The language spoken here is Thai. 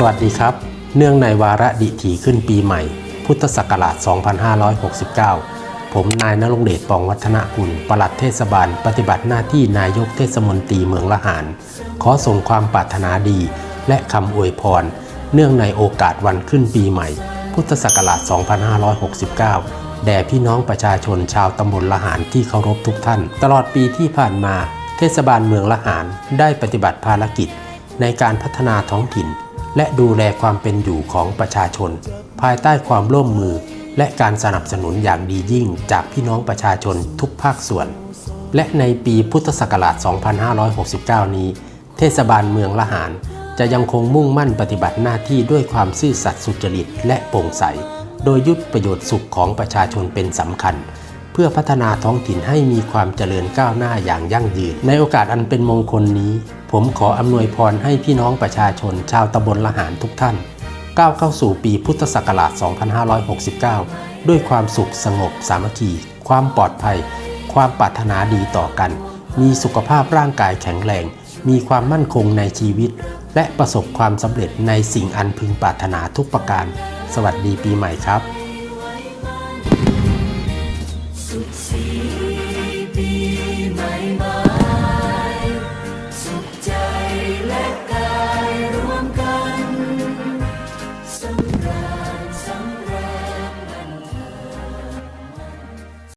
สวัสดีครับ เนื่องในวาระดิถีขึ้นปีใหม่ พุทธศักราช 2569 ผมนายนรงเดชปองวัฒนกุลปลัดเทศบาล ปฏิบัติหน้าที่นายกเทศมนตรีเมืองละหาร ขอส่งความปรารถนาดี และคำอวยพร เนื่องในโอกาสวันขึ้นปีใหม่ พุทธศักราช 2569 แด่พี่น้องประชาชนชาวตำบลละหารที่เคารพทุกท่าน ตลอดปีที่ผ่านมา เทศบาลเมืองละหารได้ปฏิบัติภารกิจ ในการพัฒนาท้องถิ่น และดูแลความเป็นอยู่ของประชาชน ภายใต้ความร่วมมือ และการสนับสนุนอย่างดียิ่งจากพี่น้องประชาชนทุกภาคส่วน และในปีพุทธศักราช 2569 นี้ เทศบาลเมืองละหารจะยังคงมุ่งมั่นปฏิบัติหน้าที่ด้วยความซื่อสัตย์สุจริตและโปร่งใส โดยยึดประโยชน์สุขของประชาชนเป็นสำคัญ เพื่อพัฒนาท้องถิ่นให้มีความเจริญก้าวหน้าอย่างยั่งยืน ในโอกาสอันเป็นมงคลนี้ ผมขออำนวยพรให้พี่น้องประชาชนชาวตำบลละหารทุกท่าน ก้าวเข้าสู่ปีพุทธศักราช 2569 ด้วยความสุขสงบสามัคคี ความปลอดภัย ความปรารถนาดีต่อกัน มีสุขภาพร่างกายแข็งแรง มีความมั่นคงในชีวิต และประสบความสำเร็จในสิ่งอันพึงปรารถนาทุกประการ สวัสดีปีใหม่ครับ